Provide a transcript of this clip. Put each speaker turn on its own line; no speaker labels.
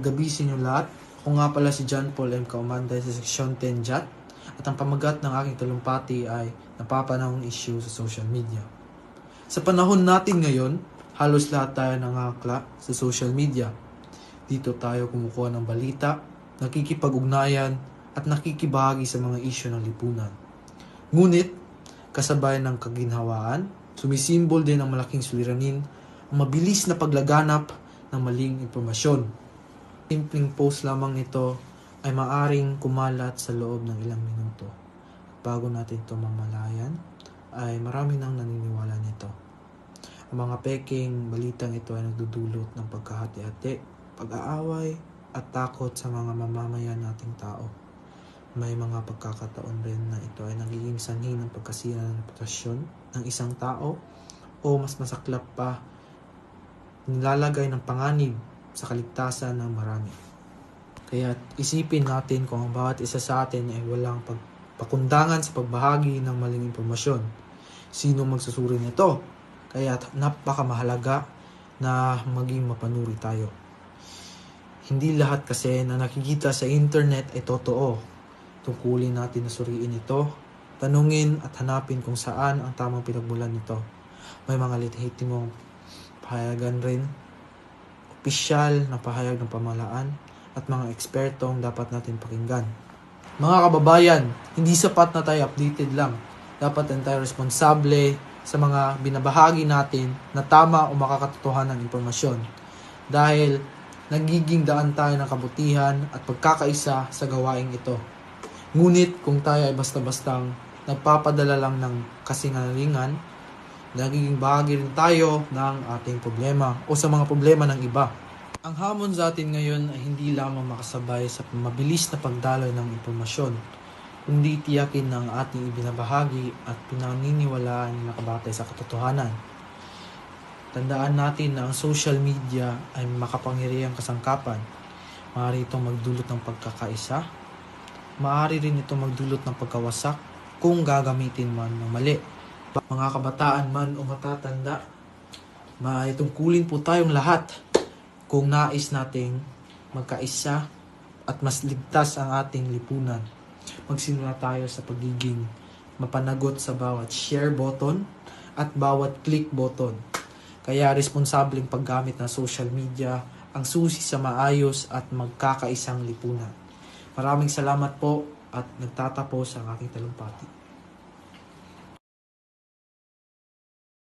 Magandang gabi sa inyo lahat. Ako nga pala si John Paul M. Kaumanday sa Seksyon 10 JAT at ang pamagat ng aking talumpati ay napapanahong issue sa social media. Sa panahon natin ngayon, halos lahat tayo nangakla sa social media. Dito tayo kumukuha ng balita, nakikipag-ugnayan at nakikibahagi sa mga issue ng lipunan. Ngunit, kasabay ng kaginhawaan, sumisimbol din ang malaking suliranin, ang mabilis na paglaganap ng maling impormasyon. Simpleng post lamang ito ay maaring kumalat sa loob ng ilang minuto. Bago natin ito mamalayan, ay marami nang naniniwala nito. Ang mga peking balitang ito ay nagdudulot ng pagkahati-hati, pag-aaway, at takot sa mga mamamayan nating tao. May mga pagkakataon rin na ito ay nagiging sanhi ng pagkasira ng reputasyon ng isang tao o mas masaklap pa, nilalagay ng panganib sa kaligtasan ng marami. Kaya isipin natin kung ang bawat isa sa atin ay walang pagpakundangan sa pagbahagi ng maling impormasyon. Sino magsusuri nito? Kaya napakamahalaga na maging mapanuri tayo. Hindi lahat kasi na nakikita sa internet ay totoo. Tungkulin natin na suriin ito, tanungin at hanapin kung saan ang tamang pinagmulan nito. May mga lihitimong pahayagan rin, opisyal na pahayag ng pamalaan, at mga ekspertong dapat natin pakinggan. Mga kababayan, hindi sapat na tayo updated lang. Dapat din tayo responsable sa mga binabahagi natin na tama o makakatotohanan ng impormasyon. Dahil nagiging daan tayo ng kabutihan at pagkakaisa sa gawaing ito. Ngunit kung tayo ay basta-bastang nagpapadala lang ng kasingalingan, nagiging bahagi rin tayo ng ating problema o sa mga problema ng iba. Ang hamon sa atin ngayon ay hindi lamang makasabay sa mabilis na pagdaloy ng impormasyon, kundi tiyakin ng ating ibinabahagi at pinaniniwalaan na nakabatay sa katotohanan. Tandaan natin na ang social media ay makapangyarihang kasangkapan. Maaari itong magdulot ng pagkakaisa. Maaari rin itong magdulot ng pagkawasak kung gagamitin man ng mali. Mga kabataan man o matatanda, maaari tungkulin po tayong lahat kung nais nating magkaisa at mas ligtas ang ating lipunan. Magsimula tayo sa pagiging mapanagot sa bawat share button at bawat click button. Kaya responsableng paggamit ng social media ang susi sa maayos at magkakaisang lipunan. Maraming salamat po at nagtatapos ang aking talumpati.